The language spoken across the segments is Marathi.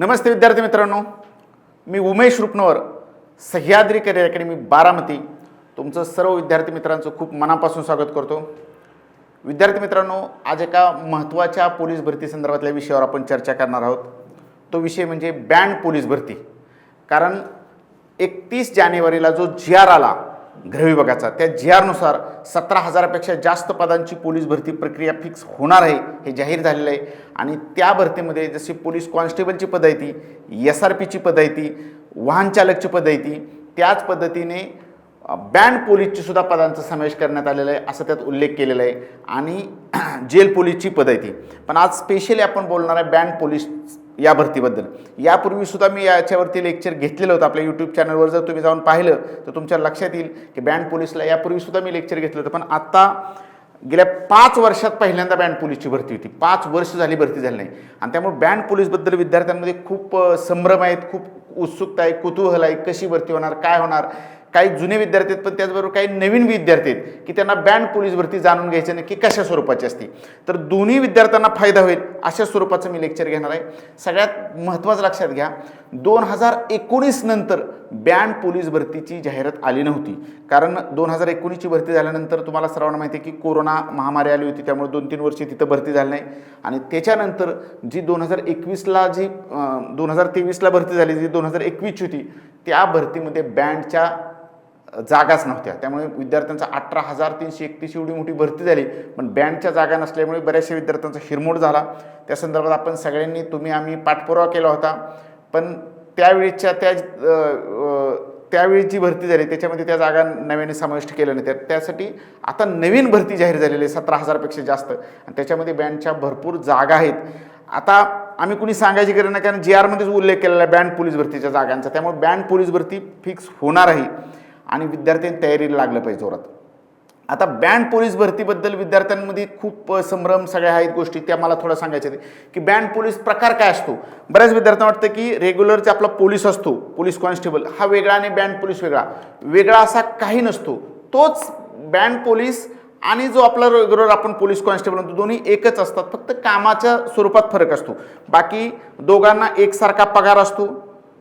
नमस्ते विद्यार्थी मित्रांनो. मी उमेश रुपनवर सह्याद्री करिअर अकॅडमी बारामती. तुमचं सर्व विद्यार्थी मित्रांचं खूप मनापासून स्वागत करतो. विद्यार्थी मित्रांनो आज एका महत्त्वाच्या पोलीस भरती संदर्भातल्या विषयावर आपण चर्चा करणार आहोत. तो विषय म्हणजे बँड पोलीस भरती. कारण एकतीस जानेवारीला जो जी आर आला गृहविभागाचा त्या जी आरनुसार सतरा हजारापेक्षा जास्त पदांची पोलीस भरती प्रक्रिया फिक्स होणार आहे हे जाहीर झालेलं आहे. आणि त्या भरतीमध्ये जशी पोलीस कॉन्स्टेबलची पदं आहे ती एस आर पीची पदं आहे ती वाहन पदं आहे ती त्याच पद्धतीने बँड पोलीसची सुद्धा पदांचा समावेश करण्यात आलेला आहे असं त्यात उल्लेख केलेला आहे. आणि जेल पोलीसची पदं आहे ती. पण आज स्पेशली आपण बोलणार आहे बँड पोलीस या भरतीबद्दल. यापूर्वीसुद्धा मी याच्यावरती लेक्चर घेतलेलं होतं. आपल्या यूट्यूब चॅनलवर जर तुम्ही जाऊन पाहिलं तर तुमच्या लक्षात येईल की बँड पोलीसला यापूर्वीसुद्धा मी लेक्चर घेतलं होतं. पण आत्ता गेल्या पाच वर्षात पहिल्यांदा बँड पोलीसची भरती होती. पाच वर्ष झाली भरती झाली नाही. आणि त्यामुळे बँड पोलीसबद्दल विद्यार्थ्यांमध्ये खूप संभ्रम आहेत खूप उत्सुकता आहे कुतूहल आहे. कशी भरती होणार काय होणार? काही जुने विद्यार्थी आहेत पण त्याचबरोबर काही नवीन विद्यार्थी आहेत की त्यांना बँड पोलीस भरती जाणून घ्यायची नक्की कशा स्वरूपाची असते. तर दोन्ही विद्यार्थ्यांना फायदा होईल अशा स्वरूपाचं मी लेक्चर घेणार आहे. सगळ्यात महत्त्वाचं लक्षात घ्या दोन हजार एकोणीस नंतर बँड पोलीस भरतीची जाहिरात आली नव्हती. कारण दोन हजार एकोणीसची भरती झाल्यानंतर तुम्हाला सर्वांना माहिती आहे की कोरोना महामारी आली होती त्यामुळे दोन तीन वर्षी तिथं भरती झाली नाही. आणि त्याच्यानंतर जी दोन हजार एकवीसला जी दोन हजार तेवीसला भरती झाली जी दोन हजार एकवीसची होती त्या भरतीमध्ये बँडच्या जागाच नव्हत्या. त्यामुळे विद्यार्थ्यांचा अठरा हजार तीनशे एकतीस एवढी मोठी भरती झाली. पण बँडच्या जागा नसल्यामुळे बऱ्याचशा विद्यार्थ्यांचा हिरमोड झाला. त्या संदर्भात आपण सगळ्यांनी तुम्ही आम्ही पाठपुरावा केला होता. पण त्यावेळीच्या त्या त्यावेळी जी भरती झाली त्याच्यामध्ये त्या जागा नव्याने समाविष्ट केल्या नाही त्या त्यासाठी आता नवीन भरती जाहीर झालेली आहे सतरा हजारपेक्षा जास्त. आणि त्याच्यामध्ये बँडच्या भरपूर जागा आहेत. आता आम्ही कुणी सांगायची गरज नाही कारण जी आरमध्येच उल्लेख केलेला आहे बँड पोलीस भरतीच्या जागांचा. त्यामुळे बँड पोलीस भरती फिक्स होणार आहे आणि विद्यार्थ्यांनी तयारीला लागलं पाहिजे जोरात. आता बँड पोलीस भरतीबद्दल विद्यार्थ्यांमध्ये खूप संभ्रम सगळ्या आहेत गोष्टी त्या मला थोडं सांगायच्या की बँड पोलीस प्रकार काय असतो? बऱ्याच विद्यार्थ्यांना वाटतं की रेग्युलरचा आपला पोलीस असतो पोलीस कॉन्स्टेबल हा वेगळा आणि बँड पोलीस वेगळा. वेगळा असा काही नसतो. तोच बँड पोलीस आणि जो आपला रेग्युलर आपण पोलीस कॉन्स्टेबल म्हणतो दोन्ही एकच असतात. फक्त कामाच्या स्वरूपात फरक असतो. बाकी दोघांना एकसारखा पगार असतो.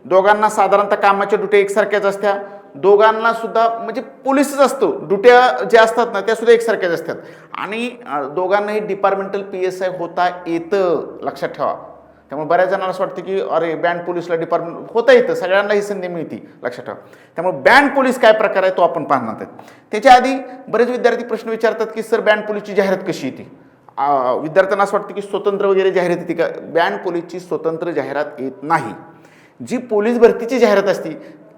दोघांना साधारणतः कामाच्या ड्युट्या एकसारख्याच असत्या. दोघांना सुद्धा म्हणजे पोलीसच असतो. ड्युट्या ज्या असतात ना त्या सुद्धा एकसारख्याच असतात. आणि दोघांनाही डिपार्टमेंटल पी एस आय होता येतं लक्षात ठेवा. त्यामुळे बऱ्याच जणांना असं वाटतं की अरे बँड पोलीसला डिपार्टमेंट होता येतं. सगळ्यांना ही संधी मिळते लक्षात ठेवा. त्यामुळे बँड पोलीस काय प्रकार आहे तो आपण पाहणार आहोत. त्याच्या आधी बरेच विद्यार्थी प्रश्न विचारतात की सर बँड पोलीसची जाहिरात कशी येते? विद्यार्थ्यांना असं वाटतं की स्वतंत्र वगैरे जाहिरात येते का? बँड पोलीसची स्वतंत्र जाहिरात येत नाही. जी पोलीस भरतीची जाहिरात असते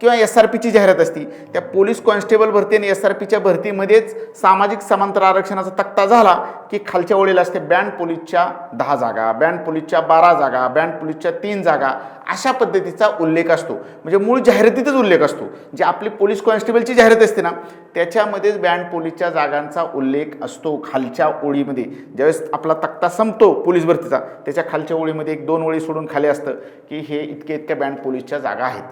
किंवा एस आर पीची जाहिरात असती त्या पोलीस कॉन्स्टेबल भरती आणि एस आर पीच्या भरतीमध्येच सामाजिक समांतर आरक्षणाचा तक्ता झाला की खालच्या ओळीला असते बँड पोलीसच्या दहा जागा बँड पोलीसच्या बारा जागा बँड पोलीसच्या तीन जागा अशा पद्धतीचा उल्लेख असतो. म्हणजे मूळ जाहिरातीतच उल्लेख असतो. जे आपली पोलीस कॉन्स्टेबलची जाहिरात असते ना त्याच्यामध्येच बँड पोलीसच्या जागांचा उल्लेख असतो खालच्या ओळीमध्ये. ज्यावेळेस आपला तक्ता संपतो पोलीस भरतीचा त्याच्या खालच्या ओळीमध्ये एक दोन ओळी सोडून खाली असतं की हे इतके इतक्या बँड पोलीसच्या जागा आहेत.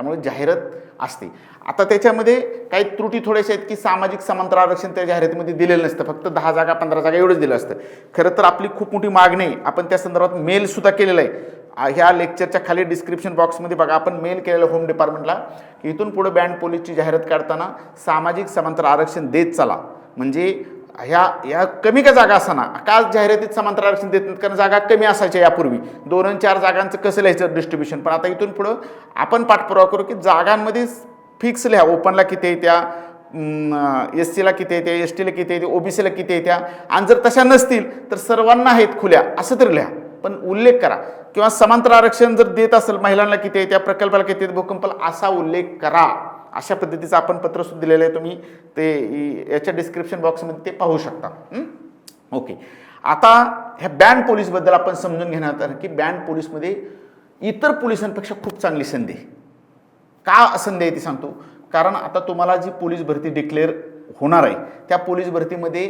त्यामुळे जाहिरात असते. आता त्याच्यामध्ये काही त्रुटी थोड्याशा आहेत की सामाजिक समांतर आरक्षण त्या जाहिरातीमध्ये दिलेलं नसतं. फक्त दहा जागा पंधरा जागा एवढंच दिलं असतं. खरं तर आपली खूप मोठी मागणी आपण त्या संदर्भात मेलसुद्धा केलेला आहे. ह्या लेक्चरच्या खाली डिस्क्रिप्शन बॉक्समध्ये बघा आपण मेल केलेलं होम डिपार्टमेंटला की इथून पुढे बँड पोलीसची जाहिरात काढताना सामाजिक समांतर आरक्षण देत चला. म्हणजे ह्या ह्या कमी का जागा असताना का जाहिरातीत समांतर आरक्षण देत नाहीत? कारण जागा कमी असायच्या यापूर्वी. दोन आणि चार जागांचं कसं लिहायचं डिस्ट्रीब्युशन पण आता इथून पुढं आपण पाठपुरावा करू की जागांमध्ये फिक्स लिहा. ओपनला किती आहे त्या? एस सीला किती येत्या एस टीला किती येते ओबीसीला किती येत्या आणि जर तशा नसतील तर सर्वांना आहेत खुल्या. असं तरी लिहा. पण उल्लेख करा. किंवा समांतर आरक्षण जर देत असेल महिलांना किती आहे त्या? प्रकल्पाला किती आहेत भूकंपाला असा उल्लेख करा. अशा पद्धतीचं आपण पत्रसुद्धा दिलेलं आहे तुम्ही ते याच्या डिस्क्रिप्शन बॉक्समध्ये ते पाहू शकता. ओके आता ह्या बँड पोलीसबद्दल आपण समजून घेणार की बँड पोलीसमध्ये इतर पोलिसांपेक्षा खूप चांगली संधी आहे. का संधी आहे ती सांगतो? कारण आता तुम्हाला जी पोलीस भरती डिक्लेअर होणार आहे त्या पोलीस भरतीमध्ये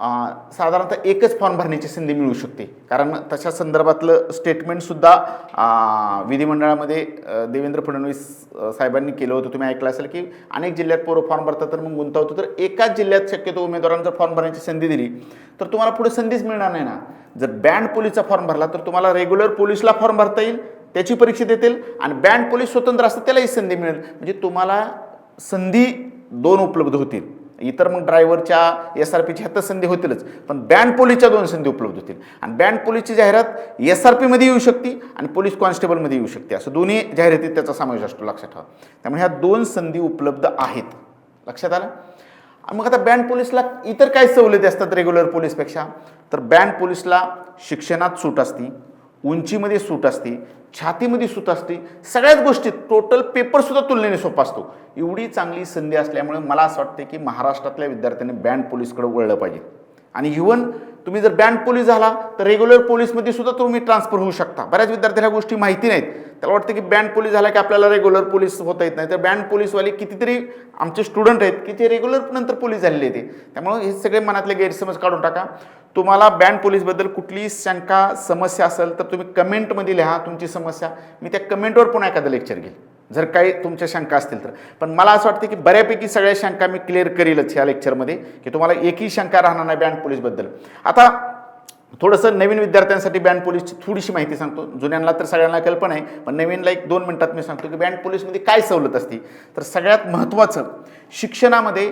साधारणतः एकच फॉर्म भरण्याची संधी मिळू शकते. कारण तशा संदर्भातलं स्टेटमेंटसुद्धा विधिमंडळामध्ये देवेंद्र फडणवीस साहेबांनी केलं होतं. तुम्ही ऐकलं असेल की अनेक जिल्ह्यात पोरं फॉर्म भरतात तर मग गुंतवतो. तर एकाच जिल्ह्यात शक्यतो उमेदवारांना जर फॉर्म भरण्याची संधी दिली. तर तुम्हाला पुढे संधीच मिळणार नाही ना. जर बँड पोलीसचा फॉर्म भरला तर तुम्हाला रेग्युलर पोलीसला फॉर्म भरता येईल त्याची परीक्षा देतील आणि बँड पोलीस स्वतंत्र असतं त्यालाही संधी मिळेल. म्हणजे तुम्हाला संधी दोन उपलब्ध होतील. इतर मग ड्रायव्हरच्या एस आर पीच्या ह्यातच संधी होतीलच. पण बँड पोलीसच्या दोन संधी उपलब्ध होतील. आणि बँड पोलीसची जाहिरात एस आर पीमध्ये येऊ शकते आणि पोलीस कॉन्स्टेबलमध्ये येऊ शकते. असं दोन्ही जाहिरातीत त्याचा समावेश असतो लक्षात ठेवा. त्यामुळे ह्या दोन संधी उपलब्ध आहेत. लक्षात आलं? आणि मग आता बँड पोलीसला इतर काय सवलती असतात रेग्युलर पोलीसपेक्षा? तर बँड पोलीसला शिक्षणात सूट असते उंचीमध्ये सूट असते छातीमध्ये सूट असते सगळ्याच गोष्टीत टोटल पेपरसुद्धा तुलनेने सोपा असतो. एवढी चांगली संधी असल्यामुळे मला असं वाटतं की महाराष्ट्रातल्या विद्यार्थ्याने बँड पोलीसकडे वळलं पाहिजे. आणि इव्हन तुम्ही जर बँड पोलीस झाला तर रेग्युलर पोलीसमध्ये सुद्धा तुम्ही ट्रान्सफर होऊ शकता. बऱ्याच विद्यार्थ्याला ह्या गोष्टी माहिती नाहीत. त्याला वाटतं की बँड पोलीस झाला की आपल्याला रेग्युलर पोलीस होता येत नाही. तर बँड पोलीसवाले कितीतरी आमचे स्टुडंट आहेत की ते रेग्युलर नंतर पोलीस झालेले ते त्यामुळे हे सगळे मनातले गैरसमज काढून टाका. तुम्हाला बँड पोलीसबद्दल कुठलीही शंका समस्या असेल तर तुम्ही कमेंटमध्ये लिहा तुमची समस्या. मी त्या कमेंटवर पुन्हा एखादं लेक्चर घेईल. जर काही तुमच्या शंका असतील तर. पण मला असं वाटतं की बऱ्यापैकी सगळ्या शंका मी क्लिअर करीलच ह्या लेक्चरमध्ये की तुम्हाला एकही शंका राहणार नाही बँड पोलीसबद्दल आता थोडंसं नवीन विद्यार्थ्यांसाठी बँड पोलीसची थोडीशी माहिती सांगतो. जुन्यांना तर सगळ्यांना कल्पना आहे पण नवीनला एक दोन मिनटात मी सांगतो की बँड पोलीसमध्ये काय सवलत असते. तर सगळ्यात महत्त्वाचं शिक्षणामध्ये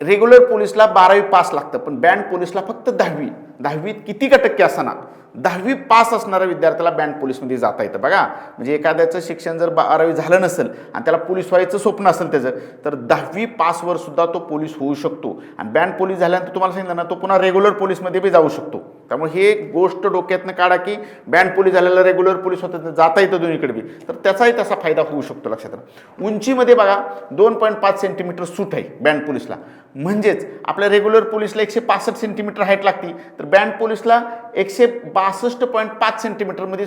रेग्युलर पोलीसला बारावी पास लागतं पण बँड पोलीसला फक्त दहावी. दहावीत किती का टक्के असताना दहावी पास असणाऱ्या विद्यार्थ्याला बँड पोलीसमध्ये जाता येतं. बघा म्हणजे एखाद्याचं शिक्षण जर बारावी झालं नसेल आणि त्याला पोलीस व्हायचं स्वप्न असेल त्याचं तर दहावी पासवर सुद्धा तो पोलीस होऊ शकतो. आणि बँड पोलीस झाल्यानंतर तुम्हाला सांगितलं ना तो पुन्हा रेग्युलर पोलीसमध्ये बी जाऊ शकतो. त्यामुळे हे गोष्ट डोक्यातनं काढा की बँड पोलीस झालेला रेग्युलर पोलीस होतं जाता येतं दोन्हीकडे बी. तर त्याचाही तसा फायदा होऊ शकतो लक्षात राहा. उंचीमध्ये बघा दोन पॉईंट पाच सेंटीमीटर सूट आहे बँड पोलीसला. म्हणजेच आपल्या रेग्युलर पोलीसला एकशे पासष्ट सेंटीमीटर हाईट लागते तर बँड पोलिसला एकशे बासष्ट पॉईंट पाच सेंटीमीटरमध्ये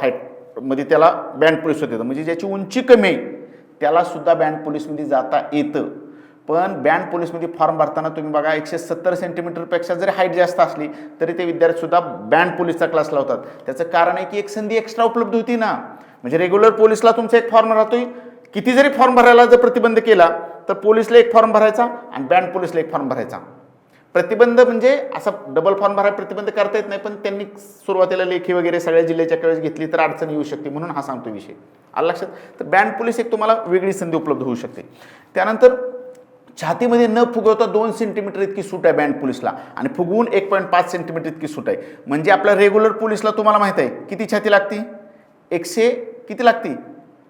हाईटमध्ये त्याला बँड पोलीस येतं म्हणजे ज्याची उंची कमी आहे त्याला सुद्धा बँड पोलीसमध्ये जाता येतं. पण बँड पोलीसमध्ये फॉर्म भरताना तुम्ही बघा एकशे सत्तर सेंटीमीटरपेक्षा जरी हाईट जास्त असली तरी ते विद्यार्थीसुद्धा बँड पोलीसचा क्लास लावतात. त्याचं कारण आहे की एक संधी एक्स्ट्रा उपलब्ध होती ना. म्हणजे रेग्युलर पोलीसला तुमचा एक फॉर्म राहतोय. किती जरी फॉर्म भरायला जर प्रतिबंध केला तर पोलीसला एक फॉर्म भरायचा आणि बँड पोलीसला एक फॉर्म भरायचा. प्रतिबंध म्हणजे असा डबल फॉर्म भरायला प्रतिबंध करता येत नाही पण त्यांनी सुरुवातीला लेखी वगैरे सगळ्या जिल्ह्याच्या वेळेस घेतली तर अडचण येऊ शकते म्हणून हा सांगतो विषय. आला लक्षात? तर बँड पोलीस एक तुम्हाला वेगळी संधी उपलब्ध होऊ शकते. त्यानंतर छातीमध्ये न फुगवता दोन सेंटीमीटर इतकी सूट आहे बँड पोलीसला आणि फुगवून एक पॉईंट पाच सेंटीमीटर इतकी सूट आहे. म्हणजे आपल्या रेग्युलर पोलीसला तुम्हाला माहीत आहे किती छाती लागते? एकशे किती लागते?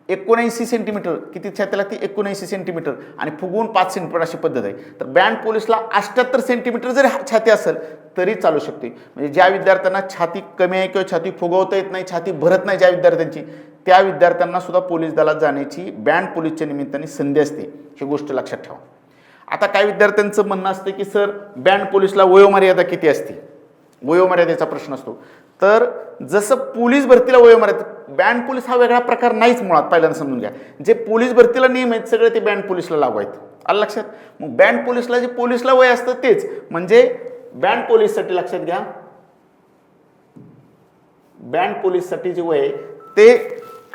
एकोणऐंशी सेंटीमीटर किती छाती लागते एकोणऐंशी सेंटीमीटर आणि फुगवून पाच सेंटीमीटर अशी पद्धत आहे. तर बँड पोलिसला अठ्ठ्याहत्तर सेंटीमीटर जरी छाती असेल तरी चालू शकते. म्हणजे ज्या विद्यार्थ्यांना छाती कमी आहे किंवा छाती फुगवता येत नाही छाती भरत नाही ज्या विद्यार्थ्यांची त्या विद्यार्थ्यांना सुद्धा पोलीस दलात जाण्याची बँड पोलीसच्या निमित्ताने संधी असते. ही गोष्ट लक्षात ठेवा. आता काही विद्यार्थ्यांचं म्हणणं असतं की सर बँड पोलीसला वयोमर्यादा किती असते? वयोमर्यादेचा प्रश्न असतो. तर जसं पोलीस भरतीला वयोमर्यादा बँड पोलीस हा वेगळा प्रकार नाहीच मुळात पहिल्यांदा समजून घ्या. जे पोलीस भरतीला नियम आहेत सगळे ते बँड पोलीसला लागू आहेत. आलं लक्षात? मग बँड पोलीसला जे पोलीसला वय असतं तेच. म्हणजे बँड पोलीससाठी लक्षात घ्या. बँड पोलीससाठी जे वय आहे, ते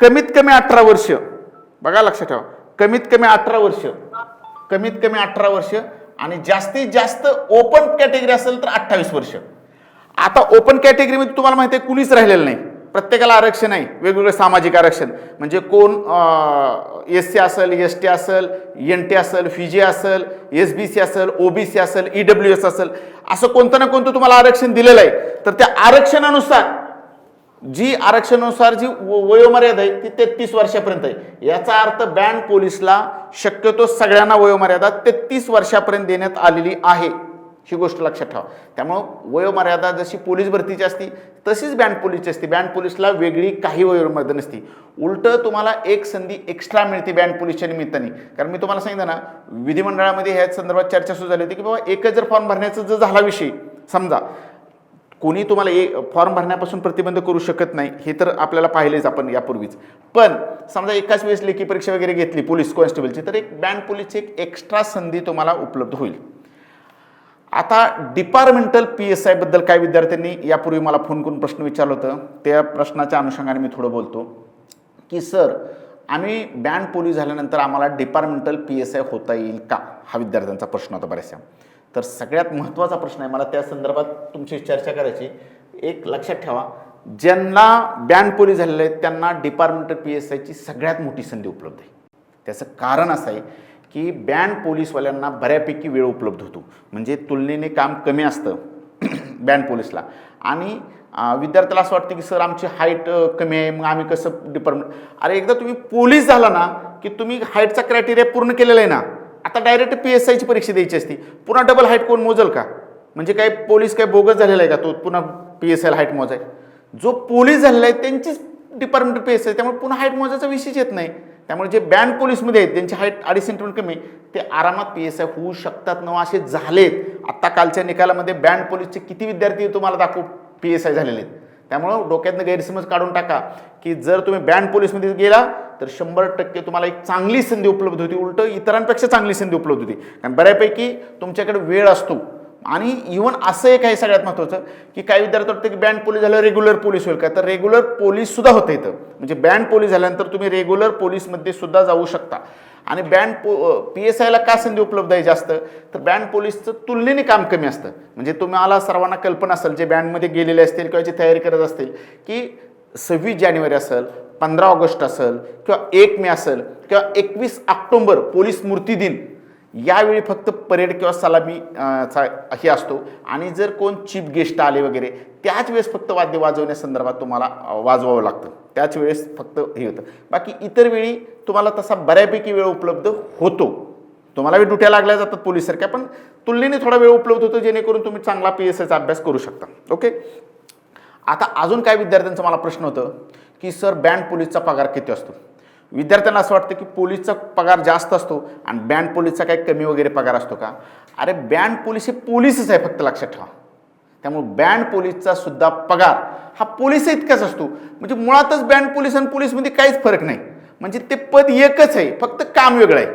कमीत कमी अठरा वर्ष. बघा लक्षात ठेवा. कमीत कमी अठरा वर्ष. कमीत कमी अठरा वर्ष. आणि जास्तीत जास्त ओपन कॅटेगरी असेल तर अठ्ठावीस वर्ष. आता ओपन कॅटेगरीमध्ये तुम्हाला माहिती आहे कुणीच राहिलेलं नाही. प्रत्येकाला आरक्षण आहे वेगवेगळे सामाजिक आरक्षण. म्हणजे कोण एस सी असेल एस टी असेल एन टी असेल फिजी असेल एस बी सी असेल ओ बी सी असेल ई डब्ल्यू एस असेल असं कोणतं ना कोणतं तुम्हाला आरक्षण दिलेलं आहे. तर त्या आरक्षणानुसार जी आरक्षणानुसार जी व- वयोमर्यादा आहे ती तेहतीस वर्षापर्यंत आहे. याचा अर्थ बँड पोलीसला शक्यतो सगळ्यांना वयोमर्यादा तेहतीस वर्षापर्यंत देण्यात आलेली आहे. ही गोष्ट लक्षात ठेवा. त्यामुळं वयोमर्यादा जशी पोलीस भरतीची असती तशीच बँड पोलीसची असते. बँड पोलीसला वेगळी काही वयोमर्यादा नसती. उलटं तुम्हाला एक संधी एक्स्ट्रा मिळते बँड पोलीसच्या निमित्ताने. कारण मी तुम्हाला सांगितलं ना विधिमंडळामध्ये ह्या संदर्भात चर्चा सुरू झाली होती की बाबा एकच जर फॉर्म भरण्याचा जर झाला विषय समजा कोणी तुम्हाला ए फॉर्म भरण्यापासून प्रतिबंध करू शकत नाही हे तर आपल्याला पाहिलेच आपण यापूर्वीच. पण समजा एकाच वेळेस लेखी परीक्षा वगैरे घेतली पोलीस कॉन्स्टेबलची तर एक बँड पोलीसची एक एक्स्ट्रा संधी तुम्हाला उपलब्ध होईल. आता डिपार्टमेंटल पी एस आयबद्दल काही विद्यार्थ्यांनी यापूर्वी मला फोन करून प्रश्न विचारलं होतं त्या प्रश्नाच्या अनुषंगाने मी थोडं बोलतो. की सर आम्ही बँड पोलीस झाल्यानंतर आम्हाला डिपार्टमेंटल पी एस आय होता येईल का? हा विद्यार्थ्यांचा प्रश्न होता बऱ्याचशा. तर सगळ्यात महत्त्वाचा प्रश्न आहे मला त्या संदर्भात तुमची चर्चा करायची एक लक्षात ठेवा ज्यांना बँड पोलीस झालेले आहेत त्यांना डिपार्टमेंटल पी एस आयची सगळ्यात मोठी संधी उपलब्ध आहे. त्याचं कारण असं आहे की बँड पोलीसवाल्यांना बऱ्यापैकी वेळ उपलब्ध होतो. म्हणजे तुलनेने काम कमी असतं बँड पोलीसला. आणि विद्यार्थ्याला असं वाटतं की सर आमची हाईट कमी आहे मग आम्ही कसं डिपार्टमेंट अरे एकदा तुम्ही पोलीस झाला ना की तुम्ही हाईटचा क्रायटेरिया पूर्ण केलेला आहे ना आता डायरेक्ट पी एस आयची परीक्षा द्यायची असती. पुन्हा डबल हाईट कोण मोजल का? म्हणजे काय पोलीस काय बोगस झालेला आहे का? तो पुन्हा पी एस आयला हाईट मोजाय. जो पोलीस झालेला आहे त्यांचीच डिपार्टमेंट पी एस आय त्यामुळे पुन्हा हाईट मोजायचा विषयच येत नाही. त्यामुळे जे बँड पोलीसमध्ये आहेत त्यांची हाईट अडीच सेंटीमीटर कमी आहे, ते आरामात पी एस आय होऊ शकतात न असे झालेत. आत्ता कालच्या निकालामध्ये बँड पोलीसचे किती विद्यार्थी तुम्हाला दाखवू पी एस आय झालेले आहेत. त्यामुळं डोक्यातनं गैरसमज काढून टाका की जर तुम्ही बँड पोलीसमध्ये गेला तर शंभर टक्के तुम्हाला एक चांगली संधी उपलब्ध होती. उलटं इतरांपेक्षा चांगली संधी उपलब्ध होती. कारण बऱ्यापैकी तुमच्याकडे वेळ असतो. आणि इवन असं एक आहे सगळ्यात महत्त्वाचं की काही विद्यार्थी वाटतं की बँड पोलीस झाल्यावर रेग्युलर पोलीस होईल का? तर रेग्युलर पोलीससुद्धा होतं इथं. म्हणजे बँड पोलीस झाल्यानंतर तुम्ही रेग्युलर पोलीसमध्ये सुद्धा जाऊ शकता. आणि बँड पो पी एस आयला का संधी उपलब्ध आहे जास्त? तर बँड पोलीसचं तुलनेने काम कमी असतं. म्हणजे तुम्हाला सर्वांना कल्पना असेल जे बँडमध्ये गेलेले असतील किंवा जे तयारी करत असतील की सव्वीस जानेवारी असेल पंधरा ऑगस्ट असेल किंवा एक मे असेल किंवा एकवीस ऑक्टोंबर पोलीस स्मृती दिन यावेळी फक्त परेड किंवा सलामी चा हे असतो. आणि जर कोण चीफ गेस्ट आले वगैरे त्याच वेळेस फक्त वाद्य वाजवण्यासंदर्भात तुम्हाला वाजवावं लागतं. त्याच वेळेस फक्त हे होतं. बाकी इतर वेळी तुम्हाला तसा बऱ्यापैकी वेळ उपलब्ध होतो. तुम्हाला वेळ ड्युट्या लागल्या जातात पोलीससारख्या पण तुलनेने थोडा वेळ उपलब्ध होतो जेणेकरून तुम्ही चांगला पी एस आयचा अभ्यास करू शकता. ओके? आता अजून काय विद्यार्थ्यांचा मला प्रश्न होतं की सर बँड पोलीसचा पगार किती असतो? विद्यार्थ्यांना असं वाटतं की पोलीसचा पगार जास्त असतो आणि बँड पोलीसचा काही कमी वगैरे पगार असतो का? अरे बँड पोलीस हे पोलीसच आहे फक्त लक्षात ठेवा. त्यामुळे बँड पोलीसचा सुद्धा पगार हा पोलीस इतकाच असतो. म्हणजे मुळातच बँड पोलीस आणि पोलीसमध्ये काहीच फरक नाही. म्हणजे ते पद एकच आहे फक्त काम वेगळं आहे.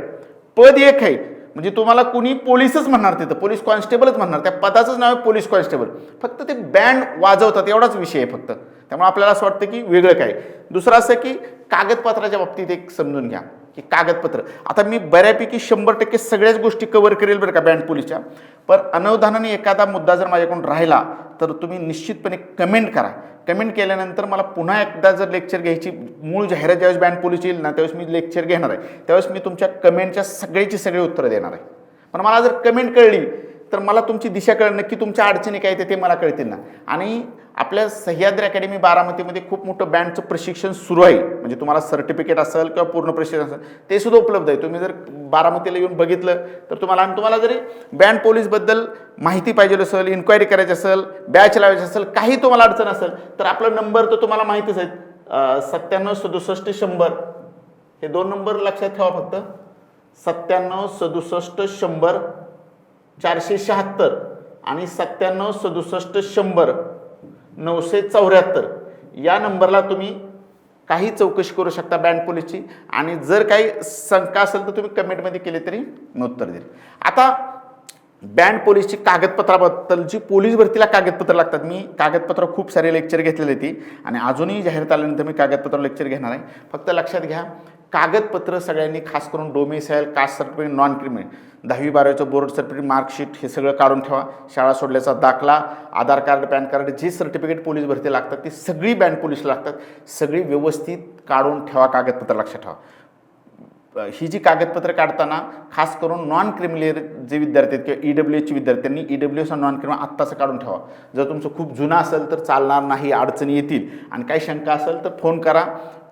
पद एक आहे. म्हणजे तुम्हाला कुणी पोलीसच म्हणणार तिथं पोलीस कॉन्स्टेबलच म्हणणार. त्या पदाचंच नाव आहे पोलीस कॉन्स्टेबल. फक्त ते बँड वाजवतात एवढाच विषय आहे फक्त. त्यामुळे आपल्याला असं वाटतं की वेगळं काय. दुसरं असं की कागदपत्राच्या बाबतीत एक समजून घ्या की कागदपत्र. आता मी बऱ्यापैकी शंभर टक्के सगळ्याच गोष्टी कव्हर करेल बरं का बँड पोलीसच्या. पण अनवधानाने एखादा मुद्दा जर माझ्याकडून राहिला तर तुम्ही निश्चितपणे कमेंट करा. कमेंट केल्यानंतर मला पुन्हा एकदा जर लेक्चर घ्यायची मूळ जाहिरात ज्यावेळेस बँड पोलीस येईल ना त्यावेळेस मी लेक्चर घेणार आहे. त्यावेळेस मी तुमच्या कमेंटच्या सगळ्याची सगळी उत्तरं देणार आहे. पण मला जर कमेंट कळली तर मला तुमची दिशा कळ नक्की तुमच्या अडचणी काय ते ते मला कळतील ना. आणि आपल्या सह्याद्री अकॅडमी बारामतीमध्ये खूप मोठं बँडचं प्रशिक्षण सुरू आहे. म्हणजे तुम्हाला सर्टिफिकेट असेल किंवा पूर्ण प्रशिक्षण असेल ते सुद्धा उपलब्ध आहे. तुम्ही जर बारामतीला येऊन बघितलं तर तुम्हाला आणि तुम्हाला जरी बँड पोलीसबद्दल माहिती पाहिजे असेल इन्क्वायरी करायची असेल बॅच लावायची असेल काही तुम्हाला अडचण असेल तर आपला नंबर तर तुम्हाला माहितीच आहे. सत्त्याण्णव सदुसष्ट शंभर. हे दोन नंबर लक्षात ठेवा फक्त. सत्त्याण्णव सदुसष्ट शंभर. चारशे शहात्तर आणि सत्त्याण्णव सदुसष्ट शंभर नऊशे चौऱ्याहत्तर. या नंबरला तुम्ही काही चौकशी करू शकता बँड पोलीसची आणि जर काही शंका असेल तर तुम्ही कमेंटमध्ये केले तरी मी उत्तर देईल. आता बँड पोलीसची कागदपत्राबद्दल जी पोलीस भरतीला कागदपत्र लागतात मी कागदपत्र खूप सारे लेक्चर घेतलेले ती आणि अजूनही जाहीर आल्यानंतर मी कागदपत्र लेक्चर घेणार आहे. फक्त लक्षात घ्या कागदपत्र सगळ्यांनी खास करून domicile caste certificate non criminal दहावी बारावीचं बोर्ड सर्टिफिकेट मार्कशीट हे सगळं काढून ठेवा. शाळा सोडल्याचा दाखला आधार कार्ड पॅन कार्ड जे सर्टिफिकेट पोलीस भरती लागतात ती सगळी बँड पोलीसला लागतात. सगळी व्यवस्थित काढून ठेवा कागदपत्र लक्षात ठेवा. ही जी कागदपत्र काढताना खास करून नॉन क्रिमिनल जे विद्यार्थी आहेत किंवा ई डब्ल्यू एसचे विद्यार्थ्यांनी E W S non criminal आत्ताचं काढून ठेवा. जर तुमचं खूप जुनं असेल तर चालणार नाही अडचणी येतील. आणि काही शंका असेल तर फोन करा.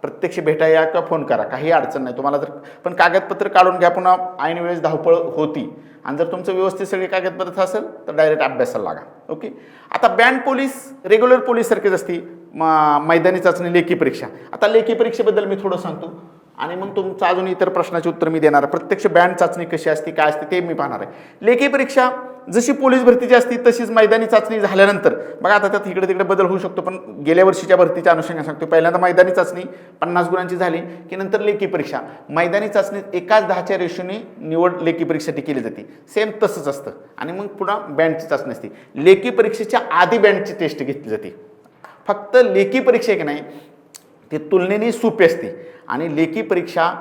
प्रत्यक्ष भेटा या किंवा फोन करा काही अडचण नाही. तुम्हाला जर पण कागदपत्र काढून घ्या पुन्हा ऐन वेळेस धावपळ होती. आणि जर तुमचं व्यवस्थित सगळे कागदपत्र असेल तर डायरेक्ट अभ्यासाला लागा. ओके आता बँड पोलीस रेग्युलर पोलीससारखीच असती मैदानी चाचणी लेखी परीक्षा. आता लेखी परीक्षेबद्दल मी थोडं सांगतो. आणि मग तुमचं अजून इतर प्रश्नाचे उत्तर मी देणार. आहे प्रत्यक्ष बँड चाचणी कशी असते काय असते ते मी पाहणार आहे. लेखी परीक्षा जशी पोलीस भरतीची असती तशीच मैदानी चाचणी झाल्यानंतर. बघा आता त्यात इकडे तिकडे बदल होऊ शकतो पण गेल्या वर्षीच्या भरतीच्या अनुषंगाने सांगतो. पहिल्यांदा मैदानी चाचणी पन्नास गुणांची झाली की नंतर लेखी परीक्षा. मैदानी चाचणीत एकाच दहाच्या रेशोने निवड लेखी परीक्षेसाठी केली जाते. सेम तसंच असतं. आणि मग पुन्हा बँडची चाचणी असते. लेखी परीक्षेच्या आधी बँडची टेस्ट घेतली जाते. फक्त लेखी परीक्षा एक नाही ती तुलनेने सोपी असते. आणि लेखी परीक्षा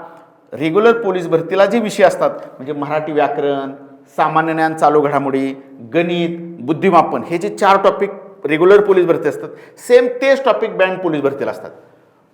रेग्युलर पोलीस भरतीला जे विषय असतात म्हणजे मराठी व्याकरण सामान्य ज्ञान चालू घडामोडी गणित बुद्धिमापन हे जे चार टॉपिक रेग्युलर पोलीस भरती असतात सेम तेच टॉपिक बँड पोलीस भरतीला असतात.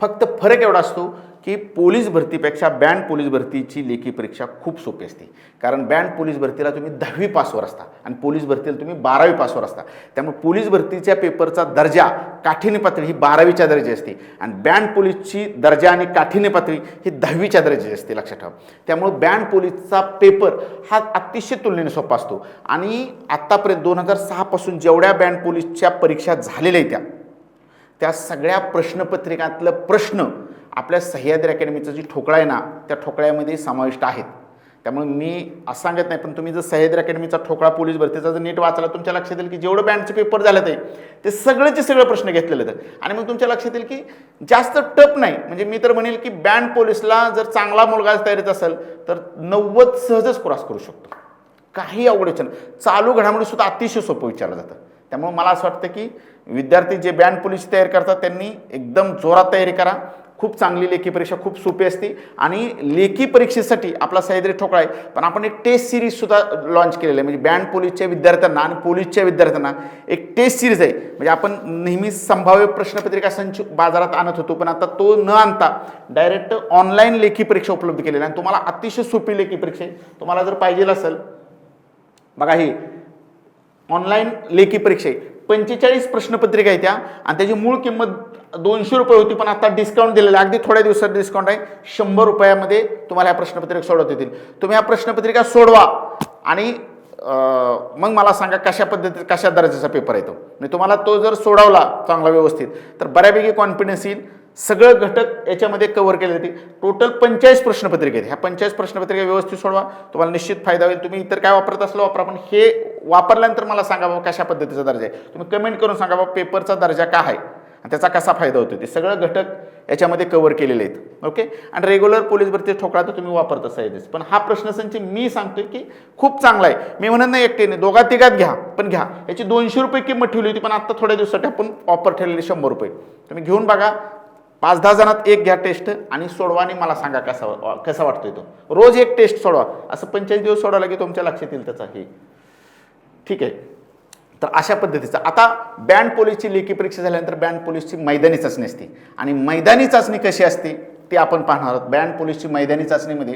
फक्त फरक एवढा असतो की पोलीस भरतीपेक्षा बँड पोलीस भरतीची लेखी परीक्षा खूप सोपी असते. कारण बँड पोलीस भरतीला तुम्ही दहावी पासवर असता आणि पोलीस भरतीला तुम्ही बारावी पासवर असता. त्यामुळे पोलीस भरतीच्या पेपरचा दर्जा काठिण्य पातळी ही बारावीच्या दर्जाची असते आणि बँड पोलीसची दर्जा आणि काठिण्य पातळी ही दहावीच्या दर्जाची असते लक्षात ठेवा. त्यामुळे बँड पोलीसचा पेपर हा अतिशय तुलनेने सोपा असतो. आणि आत्तापर्यंत दोन हजार सहापासून जेवढ्या बँड पोलीसच्या परीक्षा झालेल्या आहेत त्या त्या सगळ्या प्रश्नपत्रिकातलं प्रश्न आपल्या सह्याद्री अकॅडमीचं जी ठोकळा आहे ना त्या ठोकळ्यामध्ये समाविष्ट आहेत. त्यामुळे मी असं सांगत नाही पण तुम्ही जर सह्याद्री अकॅडमीचा ठोकळा पोलीस भरतीचा जर नीट वाचला तुमच्या लक्षात येईल की जेवढं बँडचे पेपर झाले ते ते सगळेचे सगळे प्रश्न घेतलेले आहेत. आणि मग तुमच्या लक्षात येईल की जास्त टप नाही. म्हणजे मी तर म्हणेल की बँड पोलीसला जर चांगला मुलगा तयारीत असेल तर नव्वद सहजच क्रॉस करू शकतो. काही अवघड नाही. चालू घडामोडी सुद्धा अतिशय सोपं विचारलं जातं. त्यामुळे मला असं वाटतं की विद्यार्थी जे बँड पोलीस तयार करतात त्यांनी एकदम जोरात तयारी करा. खूप चांगली लेखी परीक्षा खूप सोपी असते. आणि लेखी परीक्षेसाठी आपला सह्याद्री ठोकळा आहे पण आपण एक टेस्ट सिरीजसुद्धा लॉन्च केलेलं आहे. म्हणजे बँड पोलीसच्या विद्यार्थ्यांना आणि पोलीसच्या विद्यार्थ्यांना एक टेस्ट सिरीज आहे. म्हणजे आपण नेहमी संभाव्य प्रश्नपत्रिका संच बाजारात आणत होतो पण आता तो न आणता डायरेक्ट ऑनलाईन लेखी परीक्षा उपलब्ध केलेली आहे आणि तुम्हाला अतिशय सोपी लेखी परीक्षा आहे. तुम्हाला जर पाहिजे असेल बघा ही ऑनलाईन लेखी परीक्षा आहे. पंचेचाळीस प्रश्नपत्रिका आहे त्या. आणि त्याची मूळ किंमत दोनशे रुपये होती पण आता डिस्काउंट दिलेला अगदी थोड्या दिवसात डिस्काउंट आहे. शंभर रुपयामध्ये तुम्हाला ह्या प्रश्नपत्रिका सोडवता येतील. तुम्ही ह्या प्रश्नपत्रिका सोडवा. आणि मग मला सांगा कशा पद्धतीत कशा दर्जाचा पेपर येतो मी तुम्हाला तो जर सोडवला चांगला व्यवस्थित तर बऱ्यापैकी कॉन्फिडन्स येईल. सगळं घटक याच्यामध्ये कव्हर केले जाते. टोटल पंचेचाळीस प्रश्नपत्रिका आहेत. ह्या पंचेचाळीस प्रश्नपत्रिका व्यवस्थित सोडवा. तुम्हाला निश्चित फायदा होईल. तुम्ही इतर काय वापरत असलो वापरा पण हे वापरल्यानंतर मला सांगा बाबा कशा पद्धतीचा दर्जा आहे. तुम्ही कमेंट करून सांगा बाबा पेपरचा दर्जा काय आहे आणि त्याचा कसा फायदा होतो ते. सगळं घटक याच्यामध्ये कव्हर केलेले आहेत. ओके आणि रेग्युलर पोलीस भरती ठोकळा तर तुम्ही वापरत असायच पण हा प्रश्नसंच मी सांगतोय की खूप चांगला आहे. मी म्हणत नाही एकटेने. दोघा तिघात घ्या पण घ्या. याची दोनशे रुपये किंमत ठेवली होती पण आता थोड्या दिवसासाठी आपण ऑफर ठेवलेली शंभर रुपये. तुम्ही घेऊन बघा. पाच दहा जणात एक घ्या टेस्ट आणि सोडवा आणि मला सांगा कसा कसा वाटतोय तो. रोज एक टेस्ट सोडवा. असं पंचेचाळीस दिवस सोडवला की तुमच्या लक्षात येईल त्याचा हे. ठीक आहे. तर अशा पद्धतीचं. आता बँड पोलीसची लेखी परीक्षा झाल्यानंतर बँड पोलीसची मैदानी चाचणी असते. आणि मैदानी चाचणी कशी असते ते आपण पाहणार आहोत. बँड पोलीसची मैदानी चाचणीमध्ये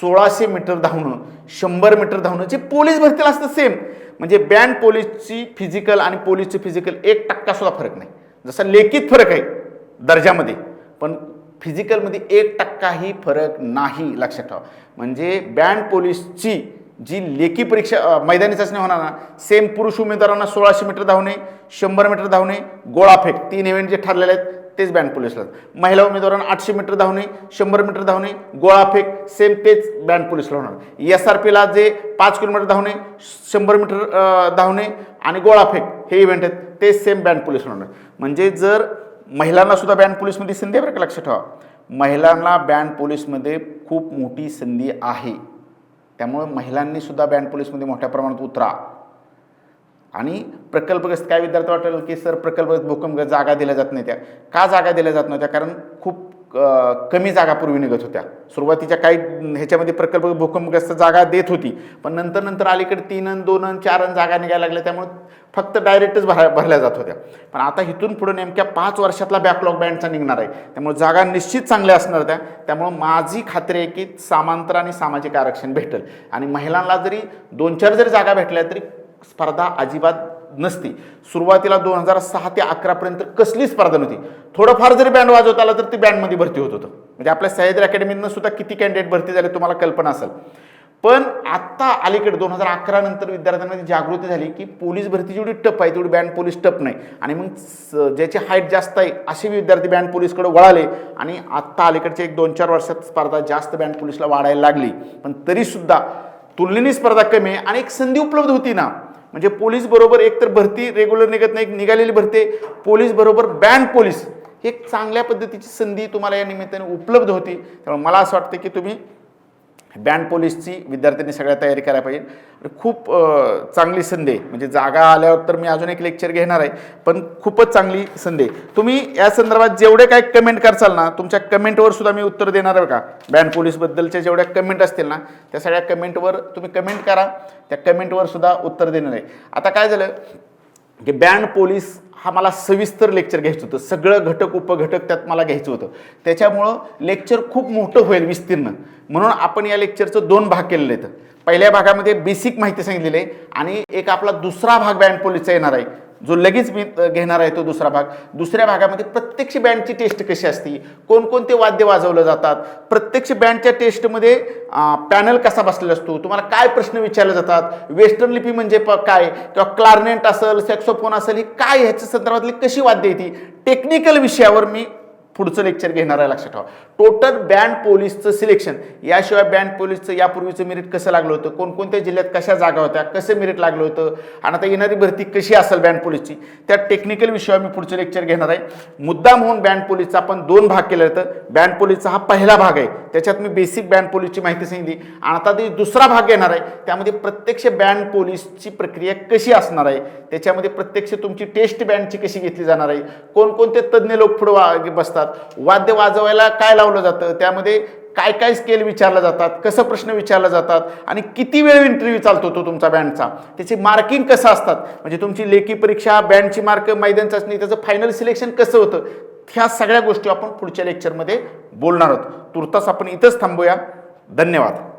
सोळाशे मीटर धावणं शंभर मीटर धावणं जे पोलीस भरतीला असतं सेम म्हणजे बँड पोलीसची फिजिकल आणि पोलीसची फिजिकल एक टक्का सुद्धा फरक नाही. जसा लेखीत फरक आहे दर्जामध्ये. पण फिजिकलमध्ये एक टक्काही फरक नाही लक्षात ठेवा. म्हणजे बँड पोलीसची जी लेखी परीक्षा मैदानी चाचणी होणार ना सेम पुरुष उमेदवारांना सोळाशे मीटर धावणे शंभर मीटर धावणे गोळाफेक तीन इव्हेंट जे ठरलेले आहेत तेच बँड पोलीसला महिला उमेदवारांना आठशे मीटर धावणे शंभर मीटर धावणे गोळाफेक सेम तेच बँड पोलीसला होणार. एस आर पीला जे पाच किलोमीटर धावणे शंभर मीटर धावणे आणि गोळाफेक हे इव्हेंट आहेत तेच सेम बँड पोलीसला होणार. म्हणजे जर महिलांना सुद्धा बँड पोलीसमध्ये संधी आहे बरं का लक्षात ठेवा. महिलांना बँड पोलीसमध्ये खूप मोठी संधी आहे. त्यामुळे महिलांनी सुद्धा बँड पोलीसमध्ये मोठ्या प्रमाणात उतरा. आणि प्रकल्पग्रस्त काय विद्यार्थी वाटेल की सर प्रकल्पग्रस्त भूकंपग्रस्त जागा दिल्या जात नाही त्या का जागा दिल्या जात नव्हत्या? कारण खूप कमी जागा पूर्वी निघत होत्या. सुरुवातीच्या काही ह्याच्यामध्ये प्रकल्प भूकंपग्रस्त जागा देत होती. पण नंतर नंतर अलीकडे तीन अन दोन अन चार अन जागा निघायला लागल्या. त्यामुळे फक्त डायरेक्टच भरा भरल्या जात होत्या. पण आता इथून पुढे नेमक्या पाच वर्षातला बॅकलॉग बँडचा निघणार आहे. त्यामुळे जागा निश्चित चांगल्या असणार त्या. त्यामुळे माझी खात्री आहे की सामांतर आणि सामाजिक आरक्षण भेटेल. आणि महिलांना जरी दोन चार जरी जागा भेटल्या तरी स्पर्धा अजिबात नसती. सुरुवातीला दोन हजार सहा ते अकरापर्यंत कसली स्पर्धा नव्हती. थोडंफार जरी बँड वाजवता आला तर ती बँडमध्ये भरती होत होतं. म्हणजे आपल्या सह्याद्री अकॅडमीनं सुद्धा किती कॅन्डिडेट भरती झाले तुम्हाला कल्पना असेल. पण आत्ता अलीकडे दोन हजार अकरा नंतर विद्यार्थ्यांमध्ये जागृती झाली की पोलीस भरती जेवढी टप आहे तेवढी बँड पोलीस टप नाही. आणि मग स- ज्याची हाईट जास्त आहे असे विद्यार्थी बँड पोलीसकडे वळाले. आणि आत्ता अलीकडच्या एक दोन चार वर्षात स्पर्धा जास्त बँड पोलीसला वाढायला लागली. पण तरीसुद्धा तुलनेने स्पर्धा कमी आहे आणि एक संधी उपलब्ध होती ना. म्हणजे पोलीस बरोबर एक तर भरती रेग्युलर निघत नाही एक निघालेली भरती पोलीस बरोबर बँड पोलीस. ही एक चांगल्या पद्धतीची संधी तुम्हाला या निमित्ताने उपलब्ध होती. त्यामुळे मला असं वाटतं की तुम्ही बँड पोलीसची विद्यार्थ्यांनी सगळ्या तयारी करायला पाहिजे. खूप चांगली संधी आहे. म्हणजे जागा आल्यावर तर मी अजून एक लेक्चर घेणार आहे पण खूपच चांगली संधी आहे. तुम्ही या संदर्भात जेवढे काय कमेंट करचाल ना तुमच्या कमेंटवर सुद्धा मी उत्तर देणार आहे का बँड पोलीसबद्दलच्या जेवढ्या कमेंट असतील ना त्या सगळ्या कमेंटवर तुम्ही कमेंट करा. त्या कमेंटवर सुद्धा उत्तर देणार आहे. आता काय झालं की बँड पोलीस हा मला सविस्तर लेक्चर घ्यायचं होतं. सगळं घटक उपघटक त्यात मला घ्यायचं होतं. त्याच्यामुळं लेक्चर खूप मोठं होईल विस्तीर्ण. म्हणून आपण या लेक्चरचं दोन भाग केलेले आहेत. पहिल्या भागामध्ये बेसिक माहिती सांगितलेली आहे आणि एक आपला दुसरा भाग बँड पोलीसचा येणार आहे. जो लगेच मी घेणार आहे तो दुसरा भाग. दुसऱ्या भागामध्ये प्रत्यक्ष बँडची टेस्ट कशी असते? कोणकोणते वाद्य वाजवलं जातात? प्रत्यक्ष बँडच्या टेस्टमध्ये पॅनल कसा बसलेला असतो? तुम्हाला काय प्रश्न विचारले जातात? वेस्टर्न लिपी म्हणजे प काय? किंवा क्लार्नेट असेल सॅक्सोफोन असेल ही काय? ह्याच्या संदर्भातली कशी वाद्य येते टेक्निकल विषयावर मी पुढचं लेक्चर घेणार आहे लक्षात ठेवा. टोटल बँड पोलीसचं सिलेक्शन याशिवाय बँड पोलीसचं यापूर्वीचं मेरिट कसं लागलं होतं? कोणकोणत्या जिल्ह्यात कशा जागा होत्या? कसं मेरिट लागलं होतं? आणि आता येणारी भरती कशी असेल बँड पोलीसची त्या टेक्निकल विषयावर मी पुढचं लेक्चर घेणार आहे. मुद्दा म्हणून बँड पोलीसचा आपण दोन भाग केला होतं बँड पोलीसचा हा पहिला भाग आहे. त्याच्यात मी बेसिक बँड पोलीसची माहिती सांगितली. आणि आता ते दुसरा भाग घेणार आहे. त्यामध्ये प्रत्यक्ष बँड पोलीसची प्रक्रिया कशी असणार आहे? त्याच्यामध्ये प्रत्यक्ष तुमची टेस्ट बँडची कशी घेतली जाणार आहे? कोणकोणते तज्ज्ञ लोक पुढे बसतात? बसतात वाद्य वाजवायला काय लावलं जातं? त्यामध्ये काय काय स्केल विचारलं जातात? कसं प्रश्न विचारले जातात? आणि किती वेळ इंटरव्ह्यू चालतो तो तुमचा बँडचा त्याची मार्किंग कसं असतात? म्हणजे तुमची लेखी परीक्षा बँडची मार्क मैदान चाचणी त्याचं फायनल सिलेक्शन कसं होतं? ह्या सगळ्या गोष्टी आपण पुढच्या लेक्चरमध्ये बोलणार आहोत. तुर्तास आपण इथंच थांबूया. धन्यवाद.